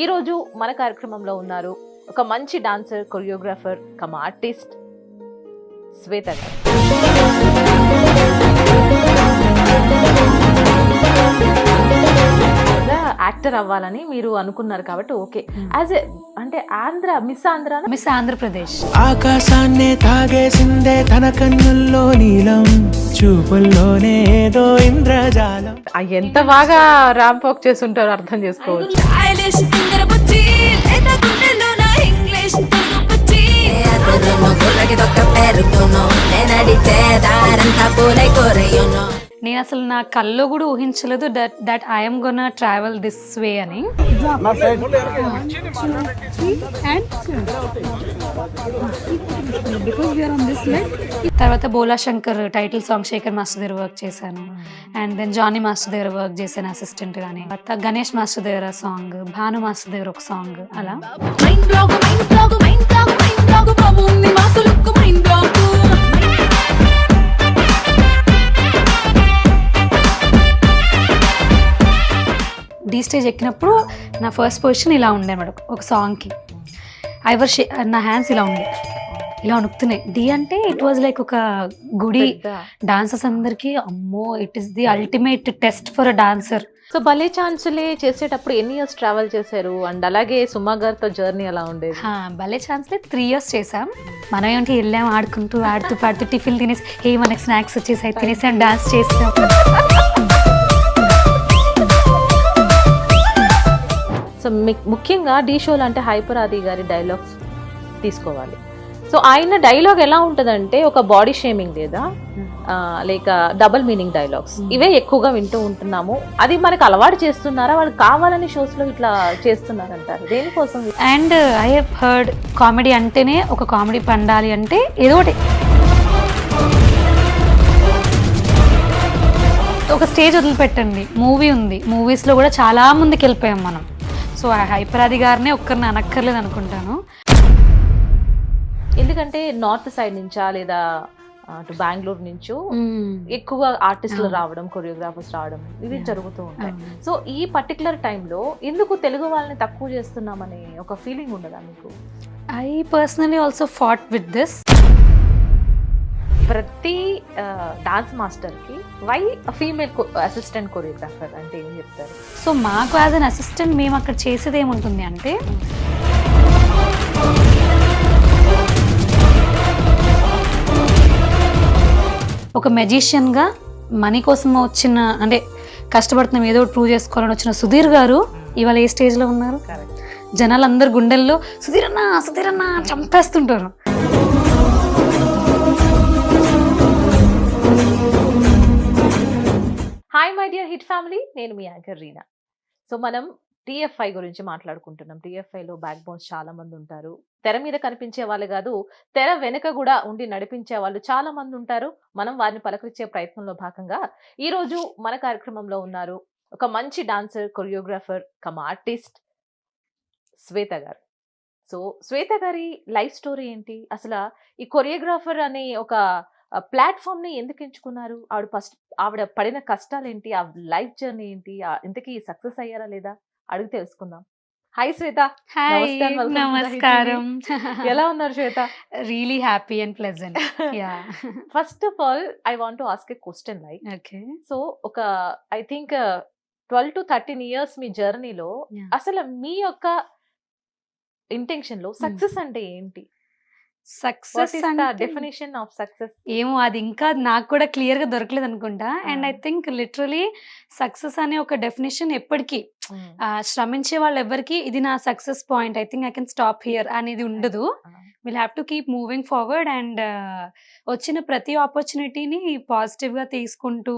ఈ రోజు మన కార్యక్రమంలో ఉన్నారు ఒక మంచి dancer choreographer cum artist Shweta garu. Actor అవ్వాలని మీరు అనుకున్నారు కాబట్టి ఓకే. యాజ్ ఎ అంటే ఆంధ్ర మిస్ ఆంధ్ర? మిస్ ఆంధ్రప్రదేశ్. ఆకాశాన్నే తాగేసిందే తన కన్నుల్లో నీలం. చూపుల్లోనే ఏదో ఇంద్రజాలం. ఎంత బాగా ర్యాంప్ వాక్ చేసి ఉంటారో అర్థం చేసుకోవచ్చు. స్టైలిష్ తింగర బుచ్చి లేదా గుండెల్లో నా ఇంగ్లీష్ తెలుగు బుచ్చి అతను పూలకి దొక్క పేరుకును. నేను అడిచే దారంతా పూలై కోరయును. నేను అసలు నా కల్లో కూడా ఊహించలేదు that that I'm gonna travel this way అని. తర్వాత Bhola Shankar title song Shekhar master దగ్గర వర్క్ చేశాను. అండ్ దెన్ జానీ మాస్టర్ దగ్గర వర్క్ చేశాను అసిస్టెంట్ గానీ. తర్వాత గణేష్ మాస్టర్ దగ్గర సాంగ్ భాను మాస్టర్ దగ్గర ఒక సాంగ్ అలా. స్టేజ్ ఎక్కినప్పుడు నా ఫస్ట్ పొజిషన్ ఇలా ఉండే అనమాట ఒక సాంగ్కి ఐవర్ షే నా హ్యాండ్స్ ఇలా ఉండే. ఇలా వణుకుతున్నాయి. డి అంటే ఇట్ వాజ్ లైక్ ఒక గుడి. డాన్సర్స్ అందరికి అమ్మో it is the ultimate test for a dancer so భలే ఛాన్సులే చేసేటప్పుడు ఎన్ని ఇయర్స్ ట్రావెల్ చేశారు? అండ్ అలాగే సుమా గారితో జర్నీ ఎలా ఉండేది? భలే ఛాన్స్లే త్రీ ఇయర్స్ చేసాం మనం ఏంటి వెళ్ళాం ఆడుకుంటూ ఆడుతూ పాడుతూ టిఫిన్ తినేసి ఏ మనకి స్నాక్స్ వచ్చేసి తినేసాం డాన్స్ చేసాం సో ముఖ్యంగా డీ షోలు అంటే హైపర్ ఆది గారి డైలాగ్స్ తీసుకోవాలి. సో ఆయన డైలాగ్ ఎలా ఉంటుందంటే ఒక బాడీ షేమింగ్ లేదా లేక డబుల్ మీనింగ్ డైలాగ్స్. ఇవే ఎక్కువగా వింటూ ఉంటున్నాము. అది మనకు అలవాటు చేస్తున్నారా? వాళ్ళు కావాలని షోస్లో ఇట్లా చేస్తున్నారంటారు. దేనికోసం? And I have heard comedy అంటేనే ఒక కామెడీ పండాలి అంటే ఏదో ఒకటి. ఒక స్టేజ్ వదిలిపెట్టండి. మూవీ ఉంది. మూవీస్లో కూడా చాలా ముందుకు వెళ్ళిపోయాం మనం. సో ఆ హైపరాది గారినే ఒక్కరిని అనక్కర్లేదు అనుకుంటాను. ఎందుకంటే నార్త్ సైడ్ నుంచా లేదా అటు బెంగళూరు నుంచో ఎక్కువ ఆర్టిస్టులు రావడం కొరియోగ్రాఫర్స్ రావడం ఇవి జరుగుతూ ఉంటాయి. సో ఈ పర్టికులర్ టైంలో ఎందుకు తెలుగు వాళ్ళని తక్కువ చేస్తున్నామని ఒక ఫీలింగ్ ఉండదా మీకు? I personally also fought with this ప్రతి డాన్స్ మాస్టర్కి వై ఫీమేల్ అసిస్టెంట్ కొరియోగ్రాఫర్ అంటే ఏం చెప్తారు? సో మాకు యాజ్ అన్ అసిస్టెంట్ మేము అక్కడ చేసేది ఏముంటుంది అంటే ఒక మెజిషియన్గా మనీ కోసం వచ్చిన అంటే కష్టపడుతున్నాం ఏదో ప్రూవ్ చేసుకోవాలని వచ్చిన సుధీర్ గారు ఇవాళ ఏ స్టేజ్లో ఉన్నారు? జనాలు అందరు గుండెల్లో సుధీర్ అన్న సుధీర్ అన్న చంపేస్తుంటారు. Hi my dear hit family నేను మీ యాంకర్ రీనా. సో మనం టీఎఫ్ఐ గురించి మాట్లాడుకుంటున్నాం. టీఎఫ్ఐలో బ్యాక్ బోన్స్ చాలా మంది ఉంటారు. తెర మీద కనిపించే వాళ్ళు కాదు తెర వెనుక కూడా ఉండి నడిపించే వాళ్ళు చాలా మంది ఉంటారు. మనం వారిని పలకరించే ప్రయత్నంలో భాగంగా ఈ రోజు మన కార్యక్రమంలో ఉన్నారు ఒక మంచి dancer choreographer cum artist Shweta garu. So Shweta గారి లైఫ్ స్టోరీ ఏంటి? అసలు ఈ కొరియోగ్రాఫర్ అనే ఒక ప్లాట్ఫామ్ని ఎందుకు ఎంచుకున్నారు? ఆవిడ ఫస్ట్ ఆవిడ పడిన కష్టాలు ఏంటి ఆ లైఫ్ జర్నీ ఏంటి? ఇంతకీ సక్సెస్ అయ్యారా లేదా? అడిగి తెలుసుకుందాం. హాయ్ శ్వేత. నమస్కారం. ఎలా ఉన్నారు Shweta? Really happy and pleasant. First of all I want to ask a question like okay. So ఒక I think twelve to thirteen years మీ జర్నీలో. అసలు మీ యొక్క ఇంటెన్షన్లో సక్సెస్ అంటే ఏంటి? సక్సెస్ డెఫినేషన్ ఆఫ్ సక్సెస్ ఏమో అది ఇంకా నాకు కూడా క్లియర్గా దొరకలేదు అనుకుంటా. And I think literally success అనే ఒక డెఫినేషన్ ఎప్పటికీ ఆ, శ్రమించే వాళ్ళు ఎవరికి ఇది నా success point I think I can stop here అనేది ఉండదు. Will have to keep moving forward and వచ్చిన ప్రతి ఆపర్చునిటీని పాజిటివ్గా తీసుకుంటూ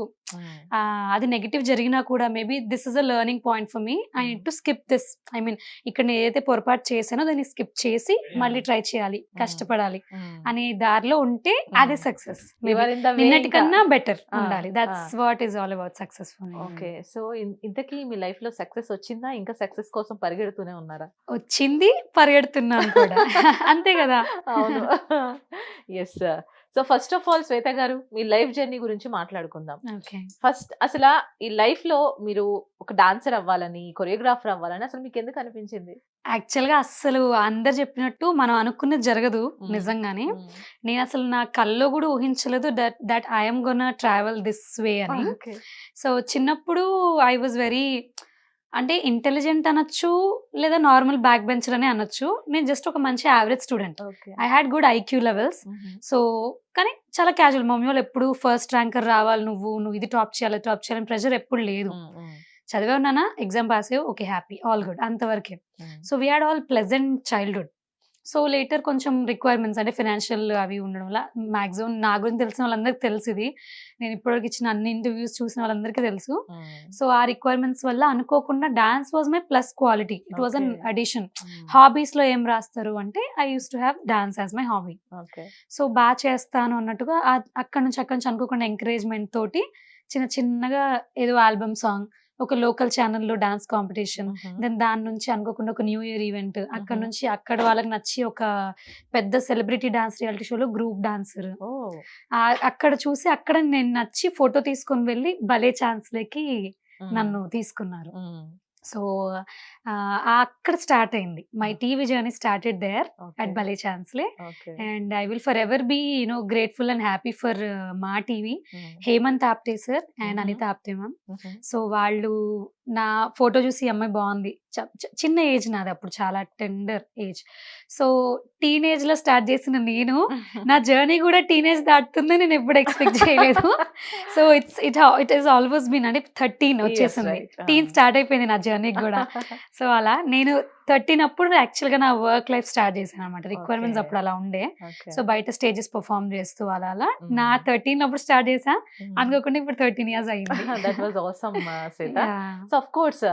అది నెగిటివ్ జరిగినా కూడా maybe this is a learning point for me I need to skip this I mean ఇక్కడ నేను ఏదైతే పొరపాటు చేశానో దాన్ని స్కిప్ చేసి మళ్ళీ ట్రై చేయాలి కష్టపడాలి అనే దారిలో ఉంటే అదే సక్సెస్ నిన్నటి కన్నా బెటర్ Ah, ఉండాలి. That's what is all about success okay so ఇంతకీ మీ లైఫ్లో సక్సెస్ వచ్చిందా? ఇంకా సక్సెస్ కోసం పరిగెడుతూనే ఉన్నారా? వచ్చింది పరిగెడుతున్నాను కూడా. అంతే కదా. అవును. Yes so first of all Shweta garu me life journey గురించి మాట్లాడుకుందాం. ఓకే. ఫస్ట్ అసలు ఈ లైఫ్లో మీరు ఒక డాన్సర్ అవ్వాలని కొరియోగ్రాఫర్ అవ్వాలని అసలు మీకు ఎందుకు అనిపించింది? యాక్చువల్గా అస్సలు అందరు చెప్పినట్టు మనం అనుకున్నది జరగదు. నిజంగానే. నేను అసలు నా కల్లో కూడా ఊహించలేదు that that I'm gonna travel this way అని. సో చిన్నప్పుడు ఐ వాజ్ వెరీ అంటే ఇంటెలిజెంట్ అనొచ్చు లేదా నార్మల్ బ్యాక్ బెంచర్ అని అనొచ్చు. నేను జస్ట్ ఒక మంచి average student I had good IQ levels so కానీ చాలా క్యాజువల్ మమ్మీ వాళ్ళు ఎప్పుడు ఫస్ట్ ర్యాంకర్ రావాలి నువ్వు నువ్వు ఇది టాప్ చేయాలి టాప్ చేయాలని ప్రెషర్ ఎప్పుడు లేదు. చదివే ఉన్నానా ఎగ్జామ్ పాస్ అయ్యి ఓకే హ్యాపీ ఆల్ గుడ్ అంతవరకే. So we had all pleasant childhood so later కొంచెం రిక్వైర్మెంట్స్ అంటే ఫినాన్షియల్ అవి ఉండడం వల్ల మాక్సిమం నా గురించి తెలిసిన వాళ్ళందరికీ తెలుసు ఇది. నేను ఇప్పటివరకు ఇచ్చిన అన్ని ఇంటర్వ్యూస్ చూసిన వాళ్ళందరికీ తెలుసు. సో ఆ రిక్వైర్మెంట్స్ వల్ల అనుకోకుండా dance was my plus quality it was on. Addition హాబీస్లో ఏం రాస్తారు అంటే I use to have dance as my hobby so బాగా చేస్తాను అన్నట్టుగా అక్కడ నుంచి అక్కడ నుంచి అనుకోకుండా ఎంకరేజ్మెంట్ తోటి చిన్న చిన్నగా ఏదో ఆల్బమ్ సాంగ్ ఒక లోకల్ ఛానల్లో డాన్స్ కాంపిటీషన్. దెన్ దాని నుంచి అనుకోకుండా ఒక న్యూ ఇయర్ ఈవెంట్. అక్కడ. నుంచి అక్కడ వాళ్ళకి నచ్చి ఒక పెద్ద సెలబ్రిటీ డాన్స్ రియాలిటీ షోలో గ్రూప్ డాన్సర్. అక్కడ చూసి అక్కడ నేను నచ్చి ఫోటో తీసుకొని వెళ్ళి భలే ఛాన్స్ లకి నన్ను తీసుకున్నారు. సో అక్కడ స్టార్ట్ అయింది. My TV journey started there at భలే ఛాన్స్లే. And I will forever be you know grateful and happy for Maa TV. Hemant Apte sir and. Anita Apte ma'am. So వాళ్ళు నా ఫోటో చూసి అమ్మాయి బాగుంది. చిన్న ఏజ్ నాది అప్పుడు చాలా టెండర్ ఏజ్. సో టీనేజ్లో స్టార్ట్ చేసిన నేను నా జర్నీ కూడా టీనేజ్ దాటుతుంది నేను ఎప్పుడు ఎక్స్పెక్ట్ చేయలేదు. So it's it it is almost been అంటే థర్టీన్ వచ్చేసింది. టీన్ స్టార్ట్ అయిపోయింది నా జర్నీ కూడా. సో అలా నేను థర్టీన్ అప్పుడు యాక్చువల్గా నా వర్క్ లైఫ్ స్టార్ట్ చేశాను అనమాట రిక్వైర్మెంట్స్. అప్పుడు అలా ఉండే. సో బయట స్టేజెస్ పర్ఫామ్ చేస్తూ అలా అలా. నా థర్టీన్ అప్పుడు స్టార్ట్ చేసా. అనుకోకుండా ఇప్పుడు థర్టీన్ ఇయర్స్ అయింది. సో అఫ్ కోర్స్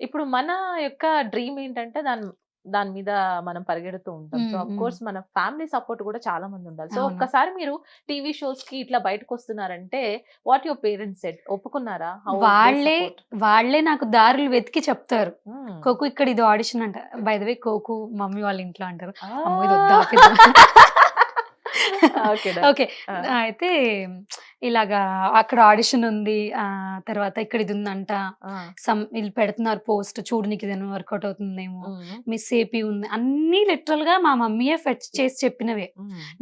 ఇప్పుడు మన యొక్క డ్రీమ్ ఏంటంటే దాని దాని మీద మనం పరిగెడుతూ ఉంటాం. So of. కోర్స్ మన ఫ్యామిలీ సపోర్ట్ కూడా చాలా మంది ఉండాలి. సో. ఒక్కసారి మీరు టీవీ షోస్కి ఇట్లా బయటకు వస్తున్నారంటే వాట్ యువర్ పేరెంట్స్ సెట్ ఒప్పుకున్నారా? వాళ్ళే? వాళ్ళే నాకు దారులు వెతికి చెప్తారు. కోకు ఇక్కడ ఇది ఆడిషన్ అంట. బై ద వే కోకు మమ్మీ వాళ్ళ ఇంట్లో అంటారు. ఓకే. అయితే ఇలాగా అక్కడ ఆడిషన్ ఉంది ఆ తర్వాత ఇక్కడ ఇది ఉందంట. సమ్ వీళ్ళు పెడుతున్నారు పోస్ట్ చూడు నీకు ఇదేమో వర్కౌట్ అవుతుందేమో. మిస్ ఏపీ ఉంది అన్ని లిటరల్గా మా మమ్మీయే ఫెచ్ చేసి చెప్పినవే.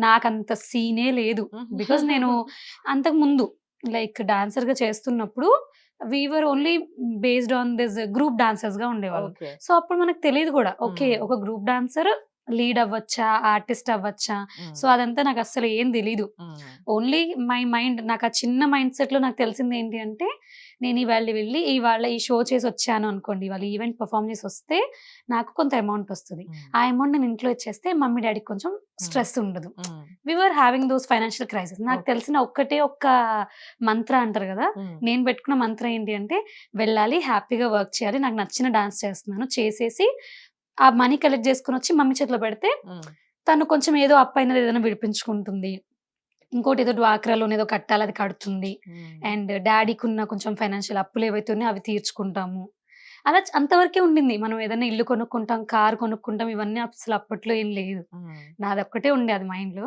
నాకంత సీనే లేదు బికాస్ నేను అంతకు ముందు లైక్ డాన్సర్గా చేస్తున్నప్పుడు we were only based on this group డాన్సర్స్గా ఉండేవాళ్ళం. సో అప్పుడు మనకు తెలియదు కూడా ఓకే. ఒక గ్రూప్ డాన్సర్ లీడ్ అవ్వచ్చా ఆర్టిస్ట్ అవ్వచ్చా. సో అదంతా నాకు అసలు ఏం తెలీదు. ఓన్లీ మై మైండ్ నాకు ఆ చిన్న మైండ్ సెట్లో నాకు తెలిసింది ఏంటి అంటే నేను ఇవాళ వెళ్ళి ఇవాళ ఈ షో చేసి వచ్చాను అనుకోండి ఇవాళ ఈవెంట్ పర్ఫామ్ చేసి వస్తే నాకు కొంత అమౌంట్ వస్తుంది. ఆ అమౌంట్ నేను ఇంట్లో ఇచ్చేస్తే మమ్మీ డాడీకి కొంచెం స్ట్రెస్ ఉండదు. We were having those financial crisis నాకు. తెలిసిన ఒక్కటే ఒక్క మంత్ర అంటారు కదా. నేను పెట్టుకున్న మంత్రం ఏంటి అంటే వెళ్ళాలి హ్యాపీగా వర్క్ చేయాలి నాకు నచ్చిన డాన్స్ చేస్తున్నాను చేసేసి ఆ మనీ కలెక్ట్ చేసుకుని వచ్చి మమ్మీ చేతిలో పెడితే. తను కొంచెం ఏదో అప్పైన ఏదైనా విడిపించుకుంటుంది ఇంకోటి ఏదో డ్వాక్రాలో ఏదో కట్టాలి అది కడుతుంది. అండ్ డాడీకి ఉన్న కొంచెం ఫైనాన్షియల్ అప్పులు ఏవైతే ఉన్నాయో అవి తీర్చుకుంటాము అలా అంతవరకే ఉండింది మనం ఏదైనా ఇల్లు కొనుక్కుంటాం కార్ కొనుక్కుంటాం ఇవన్నీ అసలు అప్పట్లో ఏం లేదు. నాది ఒక్కటే ఉండే అది మైండ్లో.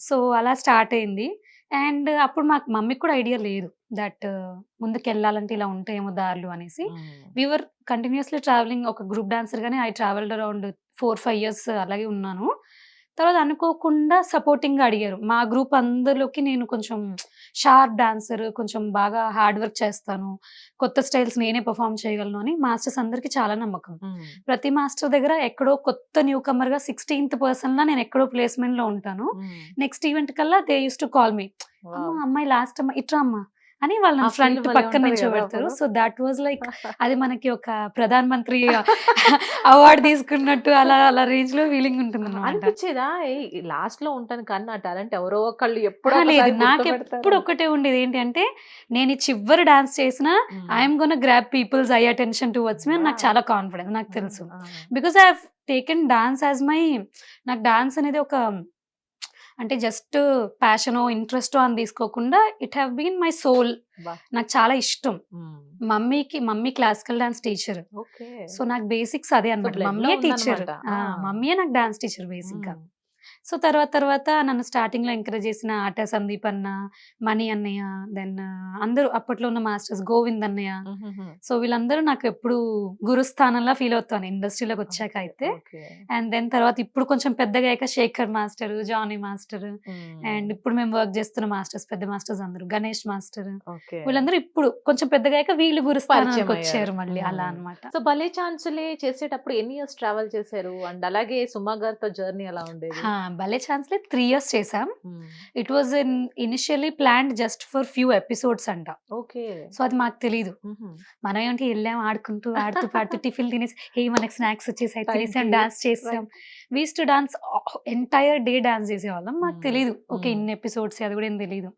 సో అలా స్టార్ట్ అయింది అండ్ అప్పుడు మాకు మమ్మీకి కూడా ఐడియా లేదు దట్ ముందుకు వెళ్ళాలంటే ఇలా ఉంటాయేమో దారులు అనేసి. వీవర్ కంటిన్యూస్లీ ట్రావెలింగ్ ఒక గ్రూప్ డాన్సర్ గానే I travelled around four five years అలాగే ఉన్నాను తర్వాత అనుకోకుండా సపోర్టింగ్గా అడిగారు మా గ్రూప్ అందరిలోకి నేను కొంచెం షార్ప్ డాన్సర్ కొంచెం బాగా హార్డ్ వర్క్ చేస్తాను కొత్త స్టైల్స్ నేనే పర్ఫామ్ చేయగలను అని మాస్టర్స్ అందరికి చాలా నమ్మకం. ప్రతి మాస్టర్ దగ్గర ఎక్కడో కొత్త న్యూ కమర్గా సిక్స్టీన్త్ పర్సన్ లా నేను ఎక్కడో ప్లేస్మెంట్లో ఉంటాను. నెక్స్ట్ ఈవెంట్ కల్లా they use to call me. అమ్మ అమ్మాయి లాస్ట్ అమ్మ ఇట్రా అమ్మ అని వాళ్ళు ఆ నా feel ఫ్రంట్ పక్కన అప్పుడు. సో దాట్ వాజ్ లైక్ అది మనకి ఒక ప్రధాన మంత్రి అవార్డు తీసుకున్నట్టు అలా అలా రేంజ్లో ఫీలింగ్ ఉంటుంది అనిపించేదా లాస్ట్లో ఉంటాను కానీ నా టాలెంట్ ఎవరో ఒకళ్ళు ఎప్పుడో లేదు నాకు. ఎప్పుడు ఒకటే ఉండేది ఏంటి అంటే నేను చివరి డాన్స్ చేసిన. I'm gonna grab people's eye attention towards me నాకు. చాలా కాన్ఫిడెన్స్ నాకు తెలుసు. Because I taken dance as my నాకు డాన్స్ అనేది ఒక అంటే జస్ట్ ప్యాషన్ ఇంట్రెస్ట్ అని తీసుకోకుండా it have been my soul. నాకు చాలా ఇష్టం. మమ్మీకి mummy classical dance teacher. So నాకు బేసిక్స్ అదే అనమాట మమ్మీయే టీచర్. మమ్మీయే నాకు డాన్స్ టీచర్ బేసిక్గా. సో తర్వాత తర్వాత నన్ను స్టార్టింగ్లో ఎంకరేజ్ చేసిన ఆట సందీప్ అన్న మణి అన్నయ్య దెన్ అందరూ అప్పట్లో ఉన్న మాస్టర్స్ గోవింద్ అన్నయ్య. సో వీళ్ళందరూ నాకు ఎప్పుడు గురుస్థానంలో ఫీల్ అవుతాను ఇండస్ట్రీలోకి వచ్చాక అయితే. అండ్ దెన్ తర్వాత ఇప్పుడు కొంచెం పెద్దగా అయ్యాక Shekhar master Jani master and ఇప్పుడు మేము వర్క్ చేస్తున్న మాస్టర్స్ పెద్ద మాస్టర్స్ అందరూ గణేష్ మాస్టర్. వీళ్ళందరూ ఇప్పుడు కొంచెం పెద్దగా అయ్యాక వీళ్ళు గురుస్థానానికి వచ్చారు. మళ్ళీ అలా మ్మ్. అన్నమాట. సో భలే ఛాన్సులే చేసేటప్పుడు ఎన్ని ఇయర్స్ ట్రావెల్ చేశారు? అండ్ అలాగే సుమా గారితో జర్నీ ఎలా ఉండేది. భలే ఛాన్స్లే త్రీ ఇయర్స్ చేసాం it was in initially planned just for few episodes అంట. ఓకే. సో అది మాకు తెలియదు మనం ఏంటి వెళ్ళాం ఆడుకుంటూ ఆడుతూ పాడుతూ టిఫిన్ తినేసి హే మనకి స్నాక్స్ వచ్చేసాయి తినేసాం. డాన్స్ చేసాం we use to dance entire day dance చేసేవాళ్ళం. మాకు. తెలియదు ఓకే. ఇన్ని ఎపిసోడ్స్ అది కూడా ఏం తెలియదు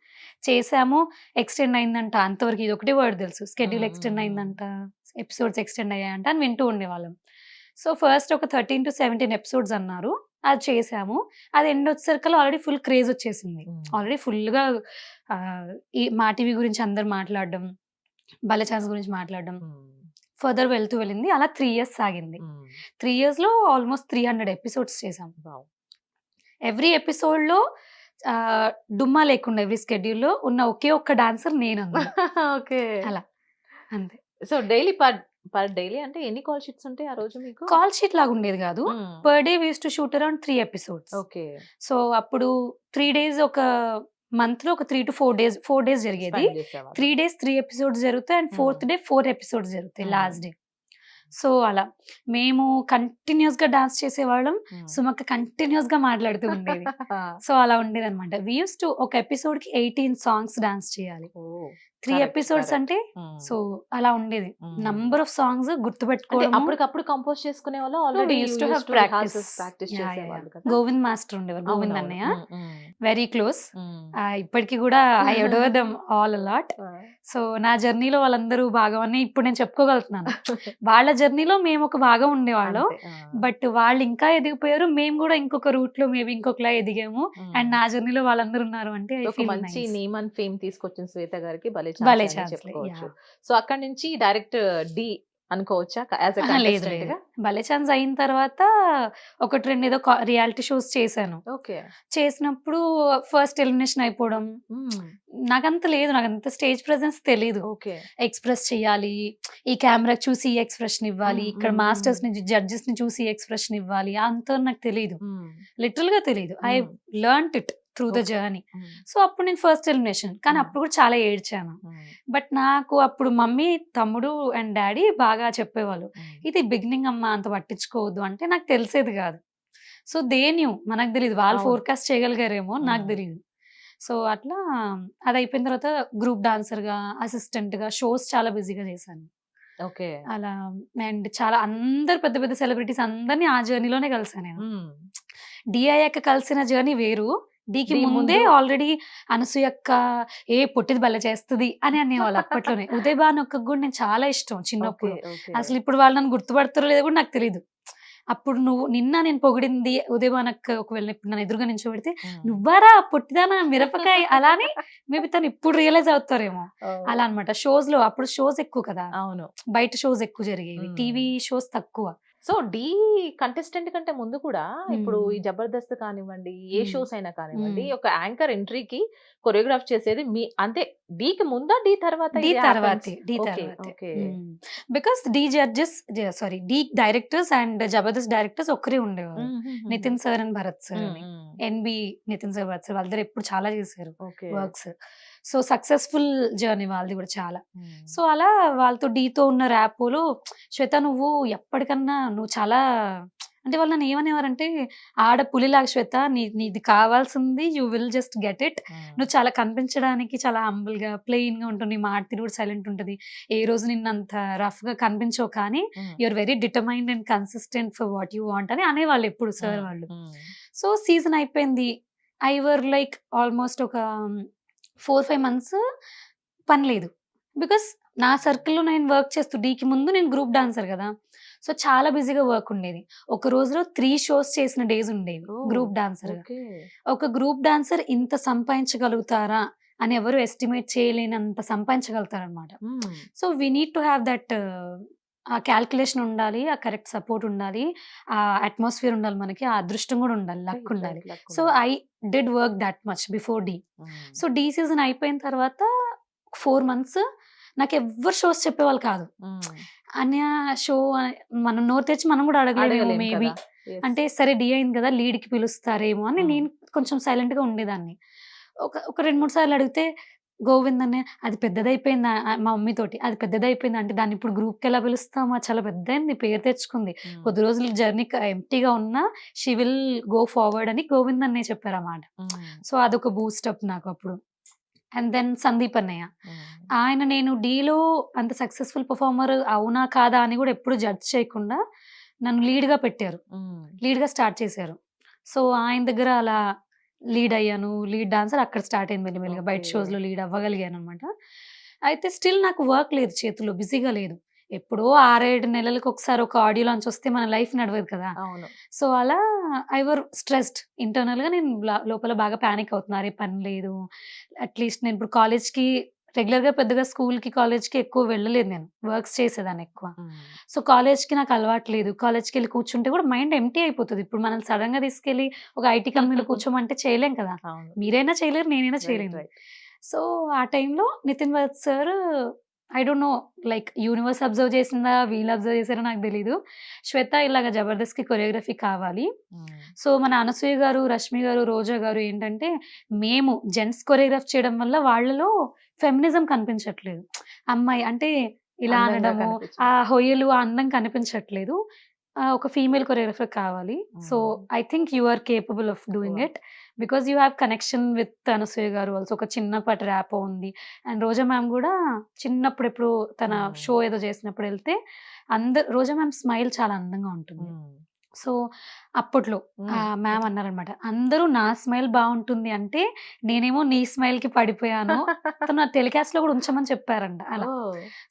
చేసాము ఎక్స్టెండ్ అయిందంట. అంతవరకు ఇది ఒకటే వర్డ్ తెలుసు. Schedule extend. అయిందంట. ఎపిసోడ్స్ ఎక్స్టెండ్ అయ్యాయంట అని వింటూ ఉండేవాళ్ళం. సో ఫస్ట్ ఒక థర్టీన్ టు సెవెంటీన్ ఎపిసోడ్స్ అన్నారు. అది చేసాము. అది ఎండ్ వచ్చేసరికి ఆల్రెడీ ఫుల్ క్రేజ్ వచ్చేసింది. ఆల్రెడీ ఫుల్గా ఈ మా టీవీ గురించి అందరు మాట్లాడడం భలే ఛాన్స్ గురించి మాట్లాడడం ఫర్దర్ వెళ్తూ వెళ్ళింది. అలా త్రీ ఇయర్స్ సాగింది త్రీ ఇయర్స్లో ఆల్మోస్ట్ త్రీ హండ్రెడ్ ఎపిసోడ్స్ చేసాం. ఎవ్రీ ఎపిసోడ్లో డుమ్మా లేకుండా ఎవ్రీ స్కెడ్యూల్లో ఉన్న ఒకే ఒక్క డాన్సర్ నేను. ఓకే. అలా. అంతే. సో డైలీ పర్ డైలీ అంటే ఎన్ని కాల్ షీట్స్ ఉంటాయి ఆ రోజు మీకు? కాల్ షీట్ లాగా ఉండేది కాదు. Per day we use to shoot around three episodes. Okay. So అప్పుడు త్రీ డేస్ ఒక మంత్లో ఒక three to four days four days జరిగేది. త్రీ డేస్ త్రీ ఎపిసోడ్స్ జరుగుతాయి and fourth day four episodes జరుగుతాయి. Last day. సో అలా. మేము కంటిన్యూస్గా డాన్స్ చేసేవాళ్ళం సుమక్క కంటిన్యూస్గా మాట్లాడుతూ ఉండేది. సో అలా ఉండేది అనమాట వి యూస్ టు ఒక ఎపిసోడ్కి ఎయిటీన్ సాంగ్స్ డాన్స్ చేయాలి త్రీ ఎపిసోడ్స్. అంటే సో అలా ఉండేది. నంబర్ ఆఫ్ సాంగ్స్ గుర్తుపెట్టుకోవడం అప్పటికప్పుడు కంపోజ్ చేసుకునే వాళ్ళు ఆల్రెడీ. ప్రాక్టీస్ చేసేవాళ్ళు. కదా. గోవింద్ మాస్టర్ ఉండేవారు. గోవింద్. అన్నయ్య. Very close. ఇప్పటికి కూడా I adore them all a lot so నా జర్నీలో వాళ్ళందరూ భాగం అని ఇప్పుడు నేను చెప్పుకోగలుగుతున్నాను. వాళ్ళ జర్నీలో మేము ఒక భాగం ఉండేవాళ్ళం. బట్ వాళ్ళు ఇంకా ఎదిగిపోయారు మేము కూడా ఇంకొక రూట్లో మేబీ ఇంకొకలా ఎదిగాము. అండ్ నా జర్నీలో వాళ్ళందరూ ఉన్నారు అంటే మంచి. నేమ్ అండ్ ఫేమ్ తీసుకొచ్చిన శ్వేత గారికి భలే చెప్పుకోవచ్చు. సో అక్కడ నుంచి డైరెక్ట్ డి అనుకోవచ్చా? యాజ్ లేదు లేదు. భలే ఛాన్స్ అయిన తర్వాత ఒకటి రెండు ఏదో రియాలిటీ షోస్ చేశాను. ఓకే. చేసినప్పుడు ఫస్ట్ ఎలిమినేషన్ అయిపోవడం. నాకంత లేదు. నాకంత స్టేజ్ ప్రెసెన్స్ తెలీదు. ఓకే. ఎక్స్ప్రెస్ చేయాలి. ఈ కెమెరా చూసి ఈ ఎక్స్ప్రెషన్ ఇవ్వాలి. ఇక్కడ మాస్టర్స్ని జడ్జెస్ని చూసి ఎక్స్ప్రెషన్ ఇవ్వాలి. అంత నాకు తెలియదు లిటరల్గా తెలియదు I. Learn it through the. Journey. So అప్పుడు నేను ఫస్ట్ ఎలిమినేషన్. కానీ. అప్పుడు కూడా చాలా ఏడ్చాను. బట్ నాకు అప్పుడు మమ్మీ తమ్ముడు అండ్ డాడీ బాగా చెప్పేవాళ్ళు. ఇది బిగినింగ్ అమ్మా అంత పట్టించుకోవద్దు అంటే నాకు తెలిసేది కాదు. సో దేని మనకు తెలియదు వాళ్ళు. ఫోర్కాస్ట్ చేయగలిగారేమో నాకు. తెలియదు సో అట్లా అది అయిపోయిన తర్వాత గ్రూప్ డాన్సర్గా అసిస్టెంట్గా షోస్ చాలా బిజీగా చేశాను. ఓకే. అలా అండ్ చాలా అందరు పెద్ద పెద్ద సెలబ్రిటీస్ అందరినీ ఆ జర్నీలోనే కలిసాను నేను. డి అయ్యాక కలిసిన జర్నీ వేరు. డీకి D ముందే ఆల్రెడీ అనసూయక్క ఏ పొట్టిది బల్ల చేస్తుంది అని అనేవాళ్ళు అప్పట్లోనే. ఉదయ్ భాను అక్క కూడా నేను చాలా ఇష్టం చిన్నప్పుడు. అసలు ఇప్పుడు వాళ్ళు నన్ను గుర్తుపడతారో లేదో కూడా నాకు తెలియదు అప్పుడు నువ్వు నిన్న నేను పొగిడింది ఉదయ్ భాను అక్క ఒకవేళ ఇప్పుడు నన్ను ఎదురుగా నించోబెడితే నువ్వారా పొట్టిదానా మిరపకాయ అలానే మేబీ తను ఇప్పుడు రియలైజ్ అవుతారేమో. అలా అన్నమాట. షోస్లో అప్పుడు షోస్ ఎక్కువ కదా. అవును. బయట షోస్ ఎక్కువ జరిగేవి. టీవీ షోస్ తక్కువ. సో డి కంటెస్టెంట్ కంటే ముందు కూడా ఇప్పుడు ఈ. జబర్దస్త్ కానివ్వండి ఏ. షోస్ అయినా కానివ్వండి. ఒక యాంకర్ ఎంట్రీకి కొరియోగ్రాఫ్ చేసేది మీ అంతే డీకి ముందా డి తర్వాత డి? తర్వాతే డి తర్వాతే. Because the judges sorry the directors and Jabardasth directors ఒక్కరే ఉండేవారు. Nithin sir and Bharath sir అని. ఎన్బి నితిన్ సార్ సార్ వాళ్ళిద్దరు ఎప్పుడు చాలా చేశారు. వర్క్స్ సో సక్సెస్ఫుల్ జర్నీ వాళ్ళది కూడా చాలా. సో అలా వాళ్ళతో డీతో ఉన్న ర్యాపోలో శ్వేత నువ్వు ఎప్పటికన్నా నువ్వు చాలా అంటే వాళ్ళు నన్ను ఏమనేవారంటే ఆడ పులిలాగా శ్వేత నీ నీది కావాల్సింది you will just get it. నువ్వు చాలా కనిపించడానికి చాలా humble గా ప్లెయిన్గా ఉంటుంది నీ మాట తీరు కూడా సైలెంట్ ఉంటుంది ఏ రోజు నిన్ను అంత రఫ్గా కనిపించవు కానీ. You're very determined and consistent for what you want అని అనేవాళ్ళు ఎప్పుడు సార్. వాళ్ళు. సో సీజన్ అయిపోయింది. ఐ వర్ లైక్ ఆల్మోస్ట్ ఒక ఫోర్ ఫైవ్ మంత్స్ పని లేదు. బికాస్ నా సర్కిల్లో నేను వర్క్ చేస్తూ డీకి ముందు నేను గ్రూప్ డాన్సర్ కదా. సో చాలా బిజీగా వర్క్ ఉండేది. ఒక రోజులో త్రీ షోస్ చేసిన డేస్ ఉండేవి గ్రూప్ డాన్సర్. ఒక గ్రూప్ డాన్సర్ ఇంత సంపాదించగలుగుతారా అని ఎవరు ఎస్టిమేట్ చేయలేనంత సంపాదించగలుగుతారనమాట. So we need to have that uh calculation ఉండాలి ఆ కరెక్ట్ సపోర్ట్ ఉండాలి ఆ అట్మాస్ఫియర్ ఉండాలి మనకి ఆ అదృష్టం కూడా ఉండాలి లక్ ఉండాలి. So I did work that much before the so the season అయిపోయిన తర్వాత ఫోర్ మంత్స్ నాకు ఎవ్వరు షోస్ చెప్పేవాళ్ళు కాదు. అన్య షో మనం నోరు తెచ్చి మనం కూడా అడగలేము మేబీ అంటే సరే డి అయింది కదా lead కి పిలుస్తారేమో అని మ్మ్. నేను కొంచెం silent గా ఉండేదాన్ని. ఒక ఒక రెండు మూడు సార్లు అడిగితే గోవింద్ అనే అది పెద్దదైపోయింది? మా మమ్మీ తోటి అది పెద్దదైపోయింది? అంటే దాన్ని ఇప్పుడు గ్రూప్కి ఎలా పిలుస్తాం అది చాలా పెద్ద అయింది పేరు తెచ్చుకుంది. కొద్ది రోజులు జర్నీ ఎంటీగా ఉన్నా షీ విల్ గో ఫార్వర్డ్ అని గోవింద్ అన్నయ్య చెప్పారు అన్నమాట సో అదొక బూస్టప్ నాకు అప్పుడు. అండ్ దెన్ సందీప్ అన్నయ్య. ఆయన నేను డీలో అంత సక్సెస్ఫుల్ పర్ఫార్మర్ అవునా కాదా అని కూడా ఎప్పుడు జడ్జ్ చేయకుండా నన్ను లీడ్గా పెట్టారు. లీడ్గా స్టార్ట్ చేశారు. సో ఆయన దగ్గర అలా లీడ్ అయ్యాను లీడ్ డాన్సర్ అక్కడ స్టార్ట్ అయింది మెల్లిమెల్లిగా. బయట. షోస్లో లీడ్ అవ్వగలిగాను అనమాట అయితే స్టిల్ నాకు వర్క్ లేదు చేతిలో బిజీగా లేదు. ఎప్పుడో ఆరేడు నెలలకు ఒకసారి ఒక ఆడియో లాంచ్ వస్తే మన లైఫ్ నడవదు కదా. సో అలా ఐ వర్ స్ట్రెస్డ్. ఇంటర్నల్గా నేను లోపల బాగా ప్యానిక్ అవుతున్నా. అరే పని లేదు. అట్లీస్ట్ నేను ఇప్పుడు కాలేజ్కి రెగ్యులర్గా పెద్దగా స్కూల్కి కాలేజ్కి ఎక్కువ వెళ్ళలేదు నేను. వర్క్స్ చేసేదాన్ని ఎక్కువ. సో కాలేజ్కి నాకు అలవాటు లేదు. కాలేజ్కి వెళ్ళి కూర్చుంటే కూడా మైండ్ ఎంటీ అయిపోతుంది. ఇప్పుడు మనం సడన్గా తీసుకెళ్ళి ఒక ఐటీ కంపెనీలో కూర్చోమంటే చేయలేం కదా. మీరైనా చేయలేరు నేనైనా చేయలేను. సో ఆ టైంలో Nitin వత్ sir I don't know like universe observe చేసిందా వీళ్ళు అబ్జర్వ్ చేసారో నాకు తెలీదు. శ్వేత ఇలాగ జబర్దస్త్కి కొరియోగ్రఫీ కావాలి. సో మన అనసూయ గారు రష్మి గారు రోజా గారు ఏంటంటే మేము జెంట్స్ కొరియోగ్రాఫ్ చేయడం వల్ల వాళ్ళలో ఫెమినిజం కనిపించట్లేదు అమ్మాయి అంటే ఇలా అనడము. ఆ హొయ్యలు ఆ అందం కనిపించట్లేదు ఒక ఫీమేల్ కొరియోగ్రఫర్ కావాలి so. I think you are capable of doing. It because you have connection with Anasuya garu also ఒక చిన్నపాటి ర్యాప్ ఉంది అండ్ రోజా మ్యామ్ కూడా చిన్నప్పుడు ఎప్పుడు తన. షో ఏదో చేసినప్పుడు వెళ్తే అందరు రోజా మ్యామ్ స్మైల్ చాలా అందంగా ఉంటుంది. సో అప్పట్లో. మ్యామ్ అన్నారనమాట అందరూ నా స్మైల్ బాగుంటుంది అంటే నేనేమో నీ స్మైల్కి పడిపోయాను తను నా టెలికాస్ట్లో కూడా ఉంచమని చెప్పారంట అలా.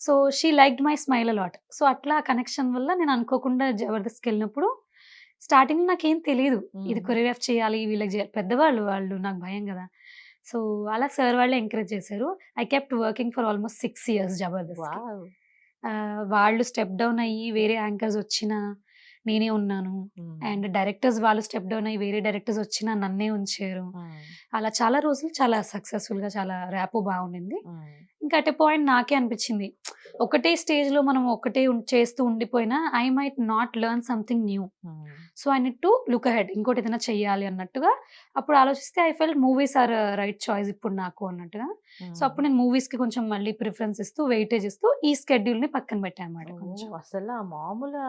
So she like my smile a lot so అట్లా కనెక్షన్ వల్ల నేను అనుకోకుండా జబర్దస్త్కి వెళ్ళినప్పుడు స్టార్టింగ్ నాకేం తెలియదు ఇది. కొరియోగ్రాఫ్ చేయాలి వీళ్ళకి చేయాలి పెద్దవాళ్ళు వాళ్ళు నాకు భయం కదా సో అలా సార్ వాళ్ళే ఎంకరేజ్ చేశారు I kept working for almost six years Jabardasth. వాళ్ళు స్టెప్ డౌన్ అయ్యి వేరే యాంకర్స్ వచ్చినా నేనే ఉన్నాను. అండ్ డైరెక్టర్స్ వాళ్ళు స్టెప్ డౌన్ అయ్యి వేరే డైరెక్టర్స్ వచ్చినా నన్నే ఉంచారు. అలా చాలా రోజులు చాలా సక్సెస్ఫుల్గా చాలా ర్యాప్ బాగుండింది. ఇంకా అట్ పాయింట్ నాకే అనిపించింది ఒకటే స్టేజ్లో మనం ఒకటే చేస్తూ ఉండిపోయినా I might not learn something new. So I need to look ahead ఇంకోటి ఏదైనా చెయ్యాలి అన్నట్టుగా అప్పుడు ఆలోచిస్తే I felt movies are right choice ఇప్పుడు నాకు అన్నట్టుగా సో. అప్పుడు నేను మూవీస్కి కొంచెం మళ్ళీ ప్రిఫరెన్స్ ఇస్తూ వెయిటేజ్ ఇస్తూ ఈ స్కెడ్యూల్ని పక్కన పెట్టాను అసలు మామూలు